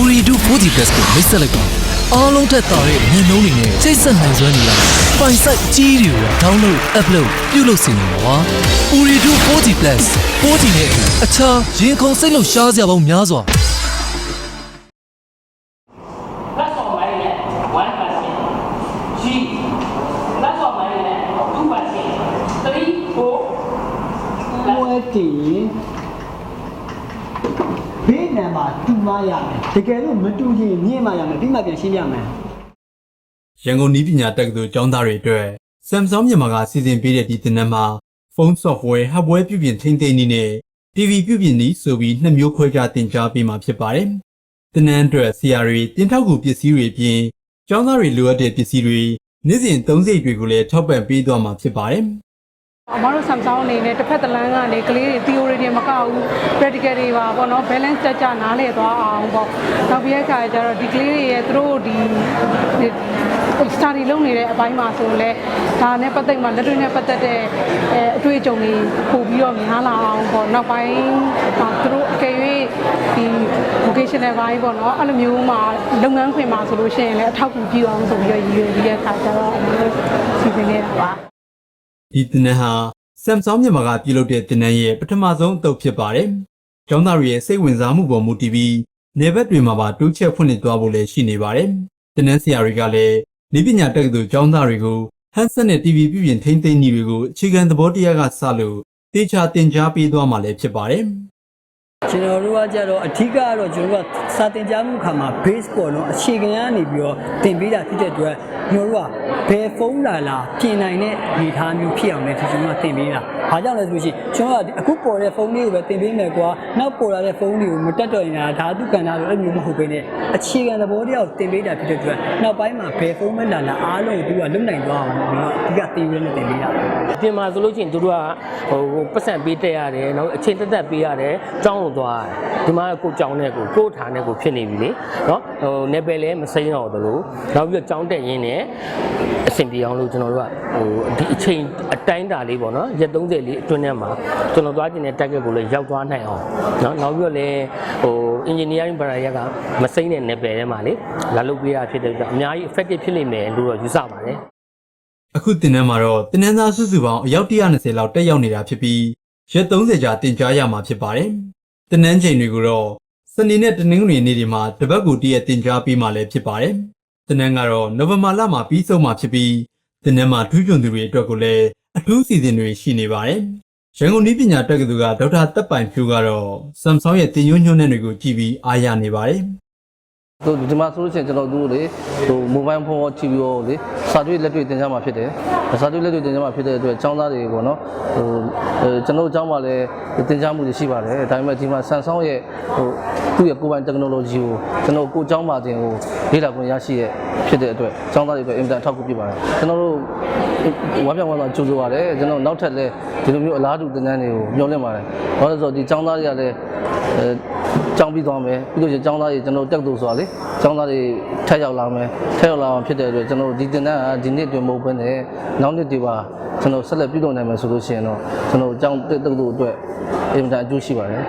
Uridu 4G Plus ကိုမိတ်ဆက်လိုက်ပါအားလုံးထက်သာတဲ့ညနှုံးတွေနဲ့ချိတ်ဆက်နိုင်စွမ်းနေရပိုင်ဆိုင်ကြီးတွေကို download upload ပြုလုပ်နေမှာပါ Uridu 4G Plus 4G နဲ့အခြားရင်ခုန်စိတ်လှုပ်ရှားစရာပေါင်းများစွာ That's all mine net, one percent. G. That's all mine net, two percent. Three, four. ဝဲတည် ဘေးနံပါတ်တူမရမယ်တကယ်လို့မတူရင်မြင့်မရမယ်ပြီးမှပြန်ရှင်းပြမယ်ရန်ကုန်နည်းပညာတက္ကသိုလ်ကျောင်းသားတွေအတွက် Samsung မြန်မာကစီစဉ်ပေးတဲ့ဒီသင်တန်းမှာဖုန်း software hardware ပြုပြင်ထိန်းသိမ်းနည်းနဲ့ TV ပြုပြင်နည်းဆိုပြီးနှစ်မျိုးခွဲခြားသင်ကြားပေးမှာဖြစ်ပါတယ်။သင်တန်းအတွက်ဆရာတွေတင်ထောက်ကူပစ္စည်းတွေအပြင်ကျောင်းသားတွေလိုအပ်တဲ့ပစ္စည်းတွေနေ့စဉ်သုံးစိတ်တွေကိုလည်းထောက်ပံ့ပေးသွားမှာဖြစ်ပါတယ်။ အမတို့ Samsung အနေနဲ့တစ်ဖက်တစ်လမ်းကနေကလေးတွေ theory တွေမကဘူး practical တွေပါပေါ့နော် balance တက်ကြနားလည်သွားအောင်ပေါ့နောက်ပြီးတဲ့အခါကျတော့ဒီကလေးတွေရဲ့သူတို့ဒီ study လုပ်နေတဲ့အပိုင်းမှာဆိုလဲဒါနဲ့ပတ်သက်မှလက်တွေ့နဲ့ပတ်သက်တဲ့အဲအတွေ့အကြုံတွေပို့ပြီးတော့များလာအောင်ပေါ့နောက်ပိုင်းဒါသူတို့အကယ်၍ဒီ vocational ဘိုင်းပေါ့နော်အဲ့လိုမျိုးမှာလုပ်ငန်းခွင်မှာဆိုလို့ရှိရင်လည်းအထောက်အကူပြုအောင်ဆိုပြီးတော့ရည်ရွယ်ပြီးတဲ့အခါကျတော့အမတို့စီစဉ်နေတာပါ ဒီသင်တန်းဟာ Samsung မြန်မာကပြုလုပ်တဲ့သင်တန်းရဲ့ပထမဆုံးအသုတ်ဖြစ်ပါတယ်။ကျောင်းသားတွေရဲ့စိတ်ဝင်စားမှုပေါ်မူတည်ပြီးနေဘက်တွေမှာပါတိုးချက်ဖွင့်လှစ်သွားဖို့လည်းရှိနေပါတယ်။သင်တန်းဆရာတွေကလည်းနေပညာတက္ကသိုလ်ကျောင်းသားတွေကို handset နဲ့ TV ပြုပြင်ထိန်းသိမ်းနည်းတွေကိုအခြေခံသဘောတရားကစလို့တေချာသင်ကြားပေးသွားမှာလည်းဖြစ်ပါတယ်။ကျွန်တော်တို့ကကြတော့အထူးကတော့ကျွန်တော်တို့ကစာတင်ကြားမှုခါမှာ base ပေါ်တော့အခြေခံကနေပြီးတော့တင်ပေးတာဖြစ်တဲ့အတွက် ကျွန်တော်တို့ကဘယ်ဖုန်းလာလာပြင်နိုင်တဲ့အနေအထားမျိုးဖြစ်အောင်လည်းကျွန်တော်တို့ကတင်ပေးတာ။ဘာကြောင့်လဲဆိုလို့ရှိရင်ကျွန်တော်ကအခုပေါ်တဲ့ဖုန်းလေးကိုပဲတင်ပေးမယ်ကွာ။နောက်ပေါ်လာတဲ့ဖုန်းတွေကိုမတက်တော့ရင်ဒါဓာတုကဏ္ဍလိုအဲ့လိုမျိုးမဟုတ်ဘဲနဲ့အခြေခံသဘောတရားကိုတင်ပေးတာဖြစ်တဲ့အတွက်နောက်ပိုင်းမှာဘယ်ဖုန်းမလာလာအားလုံးကိုသူကလုံနိုင်သွားအောင်လို့ဒီကတင်ပေးနေတင်ပေးတာ။ပြင်မှာဆိုလို့ရှိရင်တို့ကဟိုပတ်စံပေးတက်ရတယ်နော်အချိန်တက်တက်ပေးရတယ်ကြောင်းကိုသွားရတယ်ဒီမှာကိုကြောင်းနဲ့ကိုကိုထားနဲ့ကိုဖြစ်နေပြီလေနော်ဟိုနေပယ်လည်းမစိမ်းတော့ဘူးလို့နောက်ပြီးတော့ကြောင်းတက်ရင်းနဲ့အဆင်ပြေအောင်လို့ကျွန်တော်တို့ကဟိုဒီအချိန်အတိုင်းတာလေးပေါ့နော်ရက်30လေးအတွင်းထဲမှာကျွန်တော်သွားကျင်တဲ့ target ကိုလည်းရောက်သွားနိုင်အောင်နော်နောက်ပြီးတော့လည်းဟို engineering ဘာသာရပ်ကမစိမ်းတဲ့နေပယ်ထဲမှာလေလာလုပ်ပေးရဖြစ်တဲ့အတွက်အများကြီး effective ဖြစ်လိမ့်မယ်လို့တော့ယူဆပါတယ်အခုတင်နန်းမှာတော့တင်နန်းသားစုစုပေါင်းအယောက်120လောက်တက်ရောက်နေတာဖြစ်ပြီးရက်30ကြာတင်ကြားရမှာဖြစ်ပါတယ်။တင်နန်းချိန်တွေကိုတော့စနေနဲ့တနင်္ဂနွေနေ့တွေမှာတပတ်ကိုတရက်တင်ကြားပေးမှလည်းဖြစ်ပါတယ်။ တင်နန်းကတော့နိုဝင်ဘာလမှာပြီးဆုံးမှာဖြစ်ပြီးတင်နန်းမှာထူးချွန်သူတွေအတွက်ကိုလည်းအထူးစီစဉ်တွေရှိနေပါတယ်။ရန်ကုန်နည်းပညာတက္ကသိုလ်ကဒေါက်တာတက်ပိုင်ဖြူကတော့ Samsung ရဲ့တင်ညွှန်းညွှန်းတဲ့တွေကိုကြည့်ပြီးအားရနေပါတယ်။ တို့ဒီမှာဆိုလို့ရှိရင်ကျွန်တော်တို့လေဟိုမိုဘိုင်းဖုန်းရော TV ရောလေစာတွေ့လက်တွေ့သင်ကြားမှာဖြစ်တယ်စာတွေ့လက်တွေ့သင်ကြားမှာဖြစ်တဲ့အတွက်အကြောင်းသားတွေပေါ့နော်ဟိုကျွန်တော်အကြောင်းမှာလည်းသင်ကြားမှုတွေရှိပါတယ်ဒါပေမဲ့ဒီမှာ Samsung ရဲ့ဟိုသူ့ရဲ့ကိုယ်ပိုင် technology ကိုကျွန်တော်ကိုအကြောင်းမှာတင်ကိုလေ့လာခွင့်ရရှိရဲ့ဖြစ်တဲ့အတွက်အကြောင်းသားတွေအတွက်အင်တာထောက်ကူပြပါတယ်ကျွန်တော်တို့ဝမ်းပြောင်းဝမ်းသာကြိုးစားရတယ်ကျွန်တော်နောက်ထပ်လည်းဒီလိုမျိုးအလားတူသင်တန်းတွေကိုမျှော်လင့်ပါတယ်ဘာလို့လဲဆိုတော့ဒီအကြောင်းသားတွေကလည်းအဲကြောင်းပြီးသွားမယ်ပြီးလို့ရှိရင်အကြောင်းသားတွေကျွန်တော်တက်သူဆိုတာလေကျောင်းသားတွေထက်ရောက်လာမယ်ထက်ရောက်လာအောင်ဖြစ်တဲ့အတွက်ကျွန်တော်ဒီတင်တန်းကဒီနှစ်တွင်မဟုတ်ဘဲနဲ့နောက်နှစ်တွေပါကျွန်တော်ဆက်လက်ပြုလုပ်နိုင်မယ်ဆိုလို့ရှိရင်တော့ကျွန်တော်ကျောင်းတက်တူအတွက်အင်တာအကျိုးရှိပါတယ်